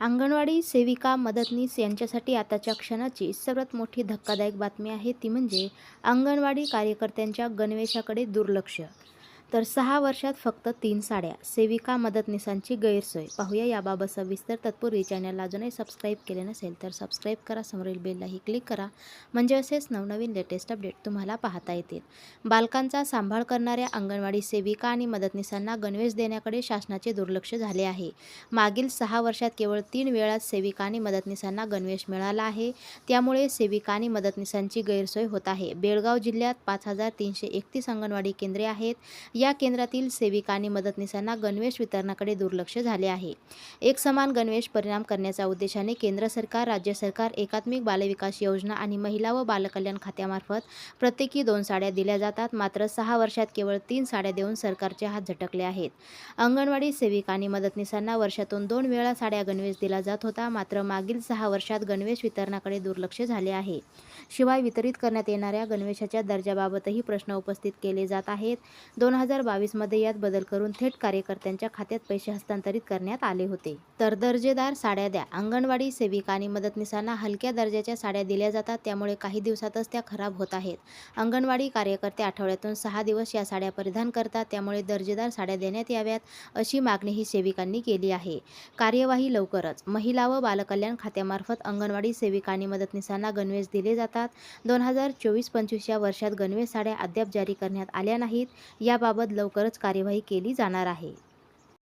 अंगणवाडी सेविका मदतनीस यांच्यासाठी आताच्या क्षणाची सर्वात मोठी धक्कादायक बातमी आहे ती म्हणजे अंगणवाडी कार्यकर्त्यांच्या गणवेशाकडे दुर्लक्ष. तर सहा वर्षात फक्त तीन साड्या. सेविका मदतनीसांची गैरसोय. पाहूया याबाबत सविस्तर तत्पूर्वी चॅनलला अजूनही सबस्क्राईब केले नसेल तर सबस्क्राईब करा. समोरील बेललाही क्लिक करा. म्हणजे असेच नवनवीन लेटेस्ट अपडेट तुम्हाला पाहता येतील. बालकांचा सांभाळ करणाऱ्या अंगणवाडी सेविका आणि मदतनीसांना गणवेश देण्याकडे शासनाचे दुर्लक्ष झाले आहे. मागील सहा वर्षात केवळ तीन वेळा सेविका आणि मदतनीसांना गणवेश मिळाला आहे. त्यामुळे सेविका आणि मदतनीसांची गैरसोय होत आहे. बेळगाव जिल्ह्यात पाच हजार तीनशे एकतीस अंगणवाडी केंद्रे आहेत. या केंद्रातील सेविका आणि मदतनीसांना गणवेश वितरणाकडे दुर्लक्ष झाले आहे. एक समान गणवेश परिणाम करण्याच्या उद्देशाने केंद्र सरकार राज्य सरकार एकात्मिक बालविकास योजना आणि महिला व बालकल्याण खात्यामार्फत प्रत्येकी दोन साड्या दिल्या जातात. मात्र सहा वर्षात केवळ तीन साड्या देऊन सरकारचे हात झटकले आहेत. अंगणवाडी सेविका आणि मदतनीसांना वर्षातून दोन वेळा साड्या गणवेश दिला जात होता. मात्र मागील सहा वर्षात गणवेश वितरणाकडे दुर्लक्ष झाले आहे. शिवाय वितरित करण्यात येणाऱ्या गणवेशाच्या दर्जाबाबतही प्रश्न उपस्थित केले जात आहेत. दोन हजार बावीसमध्ये यात बदल करून थेट कार्यकर्त्यांच्या खात्यात पैसे हस्तांतरित करण्यात आले होते. तर दर्जेदार साड्या द्या. अंगणवाडी सेविका आणि मदतनीसांना हलक्या दर्जाच्या साड्या दिल्या जातात. त्यामुळे काही दिवसातच त्या खराब होत आहेत. अंगणवाडी कार्यकर्ते आठवड्यातून सहा दिवस या साड्या परिधान करतात. त्यामुळे दर्जेदार साड्या देण्यात याव्यात अशी मागणीही सेविकांनी केली आहे. कार्यवाही लवकरच. महिला व बालकल्याण खात्यामार्फत अंगणवाडी सेविका आणि मदतनीसांना गणवेश दिले जातात. दोन हजार चोवीस पंचवीस या वर्षात गणवेश साड्या अद्याप जारी करण्यात आल्या नाहीत. याबाबत याबाबत लवकरच कार्यवाही केली जाणार आहे.